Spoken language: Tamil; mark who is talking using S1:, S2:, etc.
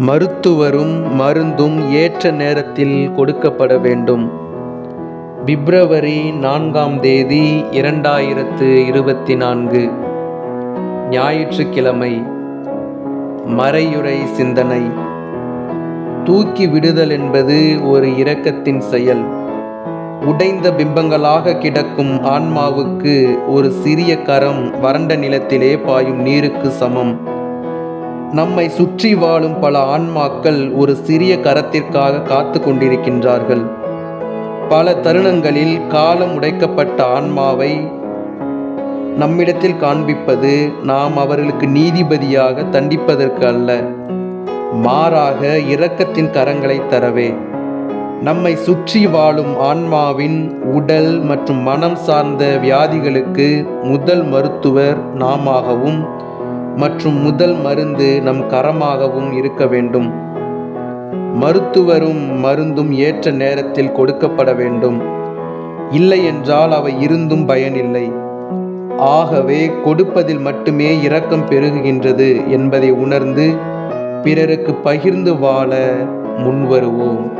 S1: மருத்துவரும் மருந்தும் ஏற்ற நேரத்தில் கொடுக்கப்பட வேண்டும். பிப்ரவரி நான்காம் தேதி இரண்டாயிரத்து இருபத்தி நான்கு. ஞாயிற்றுக்கிழமை. மறையுறை சிந்தனை. தூக்கி விடுதல் என்பது ஒரு இரக்கத்தின் செயல். உடைந்த பிம்பங்களாக கிடக்கும் ஆன்மாவுக்கு ஒரு சிறிய கரம் வறண்ட நிலத்திலே பாயும் நீருக்கு சமம். நம்மை சுற்றி வாழும் பல ஆன்மாக்கள் ஒரு சிறிய கரத்திற்காக காத்து கொண்டிருக்கின்றார்கள். பல தருணங்களில் காலம் உடைக்கப்பட்ட ஆன்மாவை நம்மிடத்தில் காண்பிப்பது நாம் அவர்களுக்கு நீதிபதியாக தண்டிப்பதற்கு அல்ல. மாறாக இரக்கத்தின் கரங்களை தரவே. நம்மை சுற்றி வாழும் ஆன்மாவின் உடல் மற்றும் மனம் சார்ந்த வியாதிகளுக்கு முதல் மருத்துவர் நாமாகவும் மற்றும் முதல் மருந்து நம் கரமாகவும் இருக்க வேண்டும். மருத்துவரும் மருந்தும் ஏற்ற நேரத்தில் கொடுக்கப்பட வேண்டும். இல்லை என்றால் அவை இருந்தும் பயனில்லை. ஆகவே கொடுப்பதில் மட்டுமே இரக்கம் பெருகுகின்றது என்பதை உணர்ந்து பிறருக்கு பகிர்ந்து வாழ முன்வருவோம்.